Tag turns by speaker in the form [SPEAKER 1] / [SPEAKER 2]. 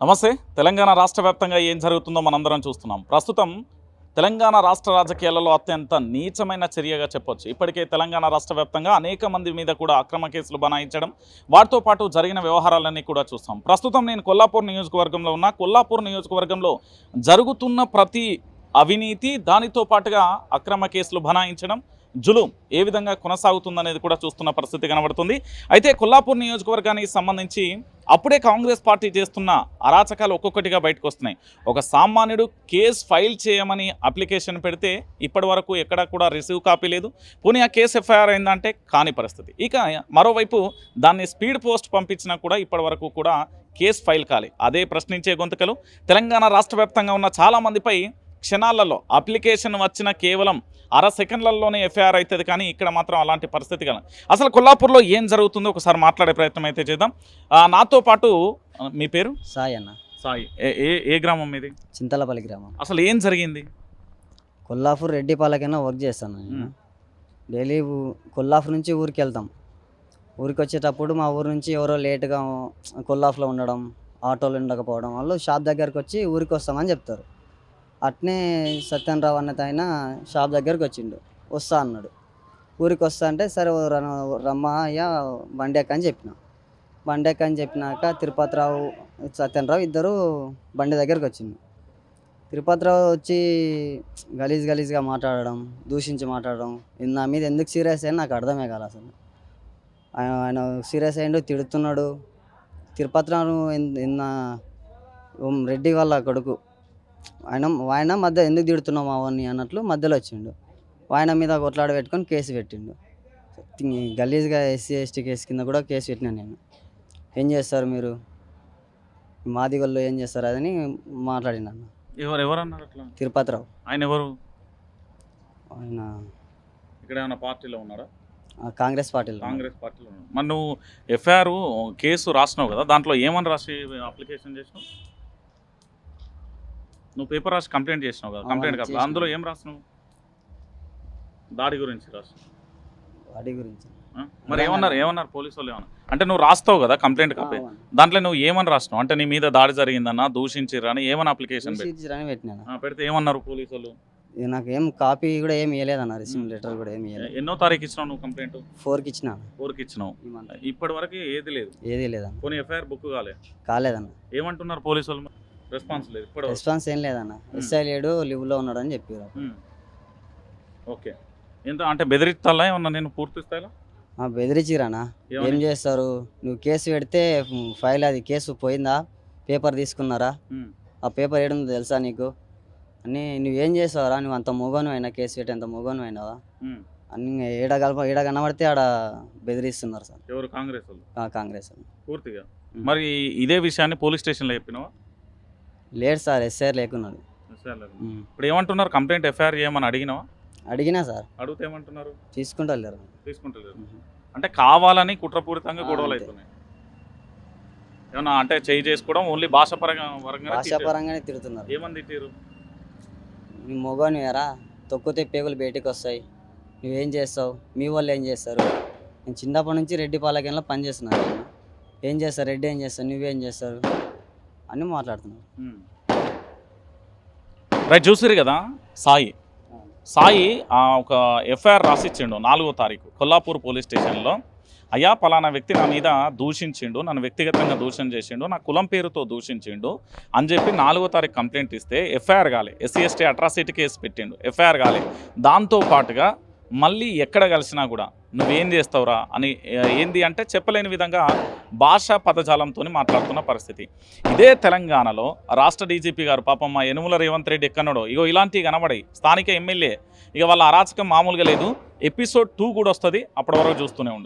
[SPEAKER 1] నమస్తే. తెలంగాణ రాష్ట్ర వ్యాప్తంగా ఏం జరుగుతుందో మనందరం చూస్తున్నాం. ప్రస్తుతం తెలంగాణ రాష్ట్ర రాజకీయాలలో అత్యంత నీచమైన చర్యగా చెప్పొచ్చు. ఇప్పటికే తెలంగాణ రాష్ట్ర వ్యాప్తంగా అనేక మంది మీద కూడా అక్రమ కేసులు బనాయించడం వాటితో పాటు జరిగిన వ్యవహారాలన్నీ కూడా చూస్తాం. ప్రస్తుతం నేను కొల్లాపూర్ నియోజకవర్గంలో ఉన్న. కొల్లాపూర్ నియోజకవర్గంలో జరుగుతున్న ప్రతి అవినీతి దానితో పాటుగా అక్రమ కేసులు బనాయించడం జులుం ఏ విధంగా కొనసాగుతుందనేది కూడా చూస్తున్న పరిస్థితి కనబడుతుంది. అయితే కొల్లాపూర్ నియోజకవర్గానికి సంబంధించి అప్పుడే కాంగ్రెస్ పార్టీ చేస్తున్న అరాచకాలు ఒక్కొక్కటిగా బయటకు వస్తున్నాయి. ఒక సామాన్యుడు కేసు ఫైల్ చేయమని అప్లికేషన్ పెడితే ఇప్పటి వరకు ఎక్కడా కూడా రిసీవ్ కాపీ లేదు. పోనీ ఆ కేసు ఎఫ్ఐఆర్ అయిందంటే కాని పరిస్థితి. ఇక మరోవైపు దాన్ని స్పీడ్ పోస్ట్ పంపించినా కూడా ఇప్పటి వరకు కూడా కేసు ఫైల్ కాలే. అదే ప్రశ్నించే గొంతుకలు. తెలంగాణ రాష్ట్ర వ్యాప్తంగా ఉన్న చాలామందిపై క్షణాలలో అప్లికేషన్ వచ్చిన కేవలం అర సెకండ్లలోనే ఎఫ్ఐఆర్ అవుతుంది కానీ ఇక్కడ మాత్రం అలాంటి పరిస్థితి కల అసలు కొల్లాపూర్లో ఏం జరుగుతుందో ఒకసారి మాట్లాడే ప్రయత్నం అయితే చేద్దాం. నాతో పాటు మీ పేరు?
[SPEAKER 2] సాయి అన్న.
[SPEAKER 1] సాయి. ఏ ఏ గ్రామం మీది?
[SPEAKER 2] చింతలపల్లి గ్రామం.
[SPEAKER 1] అసలు ఏం జరిగింది?
[SPEAKER 2] కొల్లాపూర్ రెడ్డిపాలకైనా వర్క్ చేస్తాను నేను. డైలీ కొల్లాపూర్ నుంచి ఊరికి వెళ్తాం. ఊరికి వచ్చేటప్పుడు మా ఊరు నుంచి ఎవరో లేట్గా కొల్లాపులో ఉండడం ఆటోలు ఉండకపోవడం వాళ్ళు షాప్ దగ్గరకు వచ్చి ఊరికి వస్తామని చెప్తారు. అట్నే సత్యనరావు అన్నది ఆయన షాప్ దగ్గరకు వచ్చిండు. వస్తా అన్నాడు. ఊరికి వస్తా అంటే సరే ఓ ర- బండెక్క అని చెప్పిన. బండెక్క అని చెప్పినాక తిరుపతిరావు సత్యనరావు ఇద్దరు బండి దగ్గరకు వచ్చిండు తిరుపతిరావు వచ్చి గలీజ్ గలీజ్గా మాట్లాడడం దూషించి మాట్లాడడం నా మీద ఎందుకు సీరియస్ అయ్యి నాకు అర్థమే కాదు అసలు. ఆయన ఆయన సీరియస్ అయ్యిండు తిడుతున్నాడు. తిరుపతిరావు నిన్న రెడ్డి వాళ్ళ కొడుకు. ఆయన ఆయన మధ్య ఎందుకు తిడుతున్నావు అవన్నీ అన్నట్లు మధ్యలో వచ్చిండు. ఆయన మీద కొట్లాడ పెట్టుకొని కేసు పెట్టిండు. గలీజ్గా ఎస్సీ ఎస్టీ కేసు కింద కూడా కేసు పెట్టినా నేను. ఏం చేస్తారు మీరు? మాదిగల్లో ఏం చేస్తారు అదని మాట్లాడిన అన్న.
[SPEAKER 1] ఎవరు ఎవరు అన్నారు అట్లా?
[SPEAKER 2] తిరుపతిరావు.
[SPEAKER 1] ఆయన ఎవరు?
[SPEAKER 2] ఆయన
[SPEAKER 1] ఇక్కడ ఏమైనా పార్టీలో ఉన్నారా?
[SPEAKER 2] కాంగ్రెస్ పార్టీలో
[SPEAKER 1] కాంగ్రెస్ పార్టీలో మరి నువ్వు ఎఫ్ఐఆర్ కేసు రాసినావు కదా దాంట్లో ఏమని రాసి అప్లికేషన్ చేసినావు? నువ్వు పేపర్ రాసి కంప్లైంట్ చేసినావు కదా కంప్లైంట్ కాదు. అందులో ఏం రాసినావు? దాడి గురించి రాసి.
[SPEAKER 2] వాడి గురించి?
[SPEAKER 1] మరి ఏమన్నారు? ఏమన్నారు పోలీసు వాళ్ళు ఏమన్నారు? అంటే నువ్వు రాస్తావు కదా కంప్లైంట్ కాపీ. దాంట్లో నువ్వు ఏమని రాసినావు? అంటే నీ మీద దాడి జరిగిందన్న దూషించిర్రు అని ఏమని అప్లికేషన్
[SPEAKER 2] దూషించరని
[SPEAKER 1] పెడితే ఏమన్నారు పోలీసు వాళ్ళు?
[SPEAKER 2] నాకు ఏం కాపీ కూడా ఏం ఇవ్వలేదన్న రిసీవ్ లెటర్ కూడా ఏం ఇవ్వలేదు
[SPEAKER 1] ఎన్నో తారీఖు ఇచ్చినావు నువ్వు కంప్లైంట్
[SPEAKER 2] ఫోర్కి ఇచ్చిన.
[SPEAKER 1] ఊరికి ఇచ్చినావు. ఇప్పటి వరకు ఏది లేదు.
[SPEAKER 2] ఏదీ లేదన్న.
[SPEAKER 1] పోనీ ఎఫ్ఐఆర్ బుక్ కాలే.
[SPEAKER 2] కాలేదన్న.
[SPEAKER 1] ఏమంటున్నారు పోలీసు వాళ్ళు రెస్పాన్స్ లేదు వరకు.
[SPEAKER 2] రెస్పాన్స్ ఏం లేదన్న. ఎస్ఐ లేడు లివ్లో ఉన్నాడు అని చెప్పారు
[SPEAKER 1] ఉమ్. ఓకే. ఎంత అంటే బెదిరిస్తాలా? ఏమన్నా నేను పూర్తి స్థాయిలో?
[SPEAKER 2] బెదిరించిరానా ఏం? చేస్తారు? నువ్వు కేసు పెడితే ఫైల్ అది కేసు పోయిందా? పేపర్ తీసుకున్నారా. ఆ పేపర్ ఏడుందో తెలుసా నీకు? అని నువ్వేం చేసావురా? నువ్వు అంత మూగను అయినా కేసు పెట్టి అంత మూగను అయినావా. అని ఏడ కలప ఏడ కనబడితే ఆడ బెదిరిస్తున్నారు సార్.
[SPEAKER 1] ఎవరు? కాంగ్రెస్ వాళ్ళు?
[SPEAKER 2] కాంగ్రెస్ వాళ్ళు.
[SPEAKER 1] పూర్తిగా. మరి ఇదే విషయాన్ని పోలీస్ స్టేషన్లో చెప్పినావా?
[SPEAKER 2] లేడు సార్ ఎస్ఐ లేకున్నాడు
[SPEAKER 1] లేదు. ఇప్పుడు ఏమంటున్నారు? కంప్లైంట్ ఎఫ్ఐఆర్ చేయమని అడిగినావా?
[SPEAKER 2] అడిగినా సార్.
[SPEAKER 1] అడిగితే ఏమంటున్నారు?
[SPEAKER 2] తీసుకుంటారు లేరు
[SPEAKER 1] తీసుకుంటలేదు అంటే కావాలని కుట్రపూరితంగా గొడవలు. అవుతున్నాయి. ఏమన్నా అంటే చేయి చేసుకోవడం ఓన్లీ భాష పరంగా పరంగా
[SPEAKER 2] భాషాపరంగానే తిడుతున్నారు.
[SPEAKER 1] ఏమని తిట్టారు?
[SPEAKER 2] నీ మొగను ఎరా తొక్కితే పేగులు బయటికి వస్తాయి. నువ్వేం చేస్తావు? మీ వాళ్ళు ఏం చేస్తారు? నేను చిన్నప్పటి నుంచి రెడ్డి పాలకెన్లో పని చేస్తున్నాను నేను. ఏం చేస్తారు? రెడ్డి ఏం చేస్తారు? నువ్వేం చేస్తారు? అని మాట్లాడుతున్నారు.
[SPEAKER 1] రైట్ చూసిరు కదా సాయి. సాయి ఒక ఎఫ్ఐఆర్ రాసిచ్చిండు నాలుగో తారీఖు కొల్లాపూర్ పోలీస్ స్టేషన్లో. అయ్యా పలానా వ్యక్తి నా మీద దూషించిండు నన్ను వ్యక్తిగతంగా దూషణ చేసిండు నా కులం పేరుతో దూషించిండు అని చెప్పి నాలుగో తారీఖు కంప్లైంట్ ఇస్తే ఎఫ్ఐఆర్ కాలే. ఎస్సీ ఎస్టీ అట్రాసిటీ కేసు పెట్టిండు. ఎఫ్ఐఆర్ కాలే. దాంతో పాటుగా మళ్ళీ ఎక్కడ కలిసినా కూడా నువ్వేం చేస్తావురా అని ఏంది అంటే చెప్పలేని విధంగా భాషా పదజాలంతో మాట్లాడుతున్న పరిస్థితి. ఇదే తెలంగాణలో రాష్ట్ర డీజీపీ గారు పాపం మా యనుమల రేవంత్ రెడ్డి ఎక్కడో ఇగో ఇలాంటివి కనబడాయి. స్థానిక ఎమ్మెల్యే ఇక వాళ్ళ అరాచకం మామూలుగా లేదు. ఎపిసోడ్ టూ కూడా వస్తుంది అప్పటి వరకు చూస్తూనే ఉండు.